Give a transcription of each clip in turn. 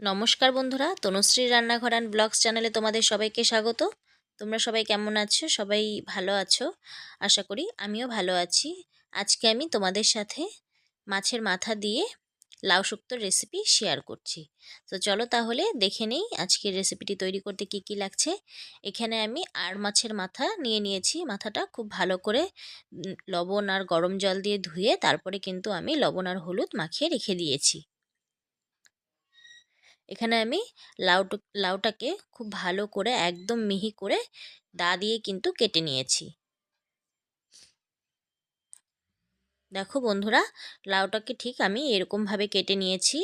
নমস্কার বন্ধুরা, তনুশ্রী রান্নাঘর অ্যান্ড ব্লগস চ্যানেলে তোমাদের সবাইকে স্বাগত। তোমরা সবাই কেমন আছো? সবাই ভালো আছো? আশা করি আমিও ভালো আছি। আজকে আমি তোমাদের সাথে মাছের মাথা দিয়ে লাউ শুক্তোর রেসিপি শেয়ার করছি। তো চলো তাহলে দেখে নেই আজকের রেসিপিটি তৈরি করতে কি কি লাগছে। এখানে আমি আর মাছের মাথা নিয়ে নিয়েছি। মাথাটা খুব ভালো করে লবণ আর গরম জল দিয়ে ধুয়ে তারপরে কিন্তু আমি লবণ আর হলুদ মাখিয়ে রেখে দিয়েছি। এখানে আমি লাউ লাউটাকে খুব ভালো করে একদম মিহি করে দা দিয়ে কিন্তু কেটে নিয়েছি। দেখো বন্ধুরা, লাউটাকে ঠিক আমি এরকমভাবে কেটে নিয়েছি।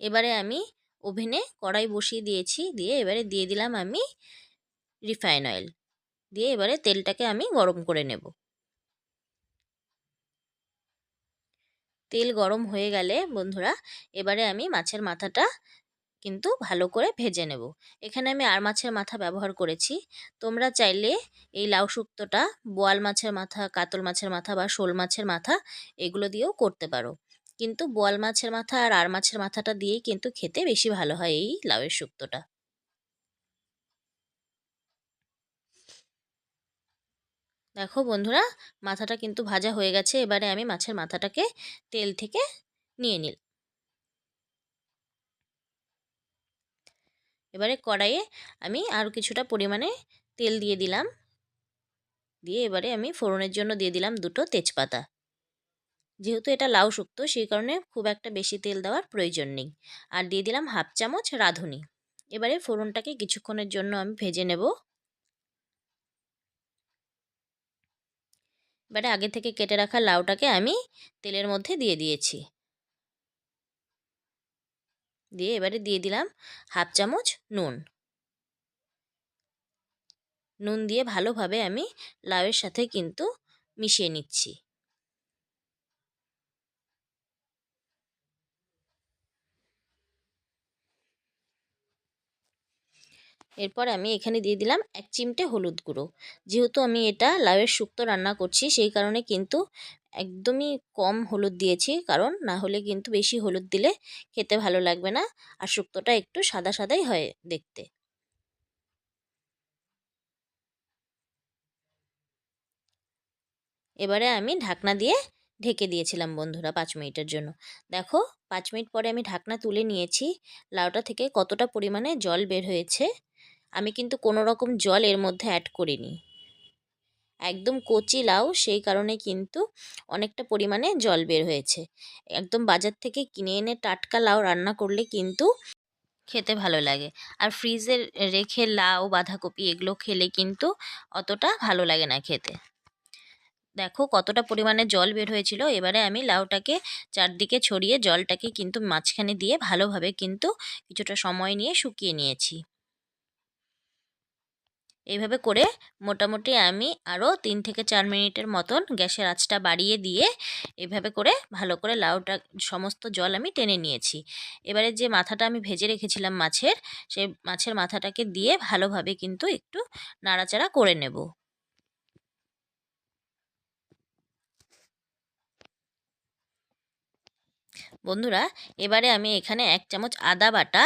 এবারে আমি ওভেনে কড়াই বসিয়ে দিয়েছি, দিয়ে এবারে দিয়ে দিলাম আমি রিফাইন অয়েল। দিয়ে এবারে তেলটাকে আমি গরম করে নেব। তেল গরম হয়ে গেলে বন্ধুরা, এবারে আমি মাছের মাথাটা কিন্তু ভালো করে ভেজে নেব। এখানে আমি আর মাছের মাথা ব্যবহার করেছি। তোমরা চাইলে এই লাউ শুক্তোটা, বোয়াল মাছের মাথা, কাতল মাছের মাথা বা শোল মাছের মাথা, এগুলো দিয়েও করতে পারো। কিন্তু বোয়াল মাছের মাথা আর আর মাছের মাথাটা দিয়েই কিন্তু খেতে বেশি ভালো হয় এই লাউয়ের শুক্তোটা। দেখো বন্ধুরা, মাথাটা কিন্তু ভাজা হয়ে গেছে। এবারে আমি মাছের মাথাটাকে তেল থেকে নিয়ে নিল এবারে কড়াইয়ে আমি আরও কিছুটা পরিমাণে তেল দিয়ে দিলাম। দিয়ে এবারে আমি ফোড়নের জন্য দিয়ে দিলাম দুটো তেজপাতা। যেহেতু এটা লাউ শুক্তো, সেই কারণে খুব একটা বেশি তেল দেওয়ার প্রয়োজন নেই। আর দিয়ে দিলাম হাফ চামচ রাঁধুনি। এবারে ফোড়নটাকে কিছুক্ষণের জন্য আমি ভেজে নেব। এবারে আগে থেকে কেটে রাখা লাউটাকে আমি তেলের মধ্যে দিয়ে দিয়েছি। দিয়ে এবারে দিয়ে দিলাম হাফ চামচ নুন। নুন দিয়ে ভালোভাবে আমি লাউয়ের সাথে কিন্তু মিশিয়ে নিচ্ছি। এরপর আমি এখানে দিয়ে দিলাম এক চিমটে হলুদ গুঁড়ো। যেহেতু আমি এটা লাউয়ের শুক্তো রান্না করছি, সেই কারণে কিন্তু একদমই কম হলুদ দিয়েছি। কারণ না হলে কিন্তু বেশি হলুদ দিলে খেতে ভালো লাগবে না আর শুক্তোটা একটু সাদা সাদাই হয় দেখতে। এবারে আমি ঢাকনা দিয়ে ঢেকে দিয়েছিলাম বন্ধুরা পাঁচ মিনিটের জন্য। দেখো, পাঁচ মিনিট পরে আমি ঢাকনা তুলে নিয়েছি। লাউটা থেকে কতটা পরিমাণে জল বের হয়েছে আমি কিন্তু কোনো রকম জল এর মধ্যে অ্যাড করিনি। একদম কচি লাউ, সেই কারণে কিন্তু অনেকটা পরিমাণে জল বের হয়েছে। একদম বাজার থেকে কিনে এনে টাটকা লাউ রান্না করলে কিন্তু খেতে ভালো লাগে। আর ফ্রিজে রেখে লাউ, বাঁধাকপি এগুলো খেলে কিন্তু অতটা ভালো লাগে না খেতে। দেখো কতটা পরিমাণে জল বের হয়েছিল। এবারে আমি লাউটাকে চারদিকে ছড়িয়ে জলটাকে কিন্তু মাঝখানে দিয়ে ভালোভাবে কিন্তু কিছুটা সময় নিয়ে শুকিয়ে নিয়েছি। এইভাবে করে মোটামুটি আমি আরও তিন থেকে চার মিনিটের মতন গ্যাসের আঁচটা বাড়িয়ে দিয়ে এভাবে করে ভালো করে লাউটা সমস্ত জল আমি টেনে নিয়েছি। এবারে যে মাথাটা আমি ভেজে রেখেছিলাম মাছের সেই মাছের মাথাটাকে দিয়ে ভালোভাবে কিন্তু একটু নাড়াচাড়া করে নেব। বন্ধুরা, এবারে আমি এখানে এক চামচ আদা বাটা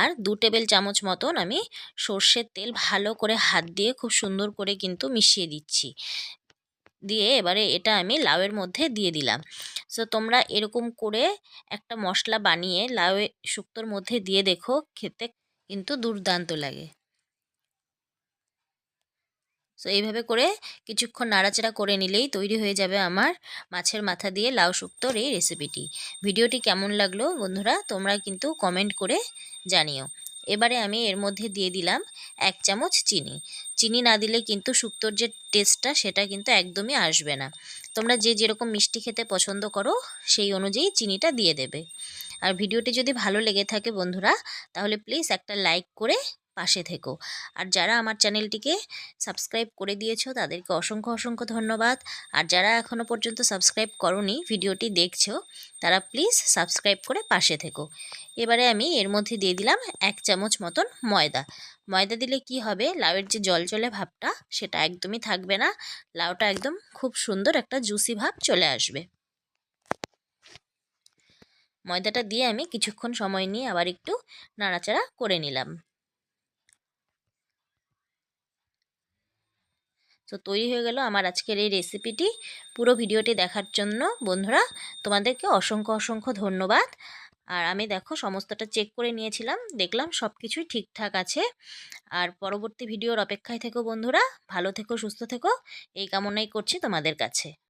আর দু টেবিল চামচ মতন আমি সর্ষের তেল ভালো করে হাত দিয়ে খুব সুন্দর করে কিন্তু মিশিয়ে দিচ্ছি। দিয়ে এবারে এটা আমি লাউয়ের মধ্যে দিয়ে দিলাম। সো, তোমরা এরকম করে একটা মশলা বানিয়ে লাউয়ের শুক্তোর মধ্যে দিয়ে দেখো, খেতে কিন্তু দুর্দান্ত লাগে। সো এইভাবে করে কিছুক্ষণ নাড়াচাড়া করে নিলেই তৈরি হয়ে যাবে আমার মাছের মাথা দিয়ে লাউ শুক্তোর এই রেসিপিটি ভিডিওটি কেমন লাগল বন্ধুরা তোমরা কিন্তু কমেন্ট করে জানিও। এবারে আমি এর মধ্যে দিয়ে দিলাম এক চামচ চিনি। চিনি না দিলে কিন্তু শুক্তোর যে টেস্টটা সেটা কিন্তু একদমই আসবে না। তোমরা যে যেরকম মিষ্টি খেতে পছন্দ করো সেই অনুযায়ী চিনিটা দিয়ে দেবে। আর ভিডিওটি যদি ভালো লেগে থাকে বন্ধুরা তাহলে প্লিজ একটা লাইক করে পাশে থেকো। আর যারা আমার চ্যানেলটিকে সাবস্ক্রাইব করে দিয়েছ, তাদেরকে অসংখ্য অসংখ্য ধন্যবাদ। আর যারা এখনও পর্যন্ত সাবস্ক্রাইব করনি ভিডিওটি দেখছ, তারা প্লিজ সাবস্ক্রাইব করে পাশে থেকো। এবারে আমি এর মধ্যে দিয়ে দিলাম এক চামচ মতন ময়দা। ময়দা দিলে কি হবে? লাউয়ের যে জলজলে ভাবটা, সেটা একদমই থাকবে না। লাউটা একদম খুব সুন্দর একটা জুসি ভাব চলে আসবে। ময়দাটা দিয়ে আমি কিছুক্ষণ সময় নিয়ে আবার একটু নাড়াচাড়া করে নিলাম। তো তৈরি হয়ে গেল আমার আজকের এই রেসিপিটি পুরো ভিডিওটি দেখার জন্য বন্ধুরা, তোমাদেরকে অসংখ্য অসংখ্য ধন্যবাদ। আর আমি দেখো সমস্তটা চেক করে নিয়েছিলাম, দেখলাম সব কিছুই ঠিকঠাক আছে। আর পরবর্তী ভিডিওর অপেক্ষায় থেকো বন্ধুরা, ভালো থেকো, সুস্থ থেকো, এই কামনাই করছি তোমাদের কাছে।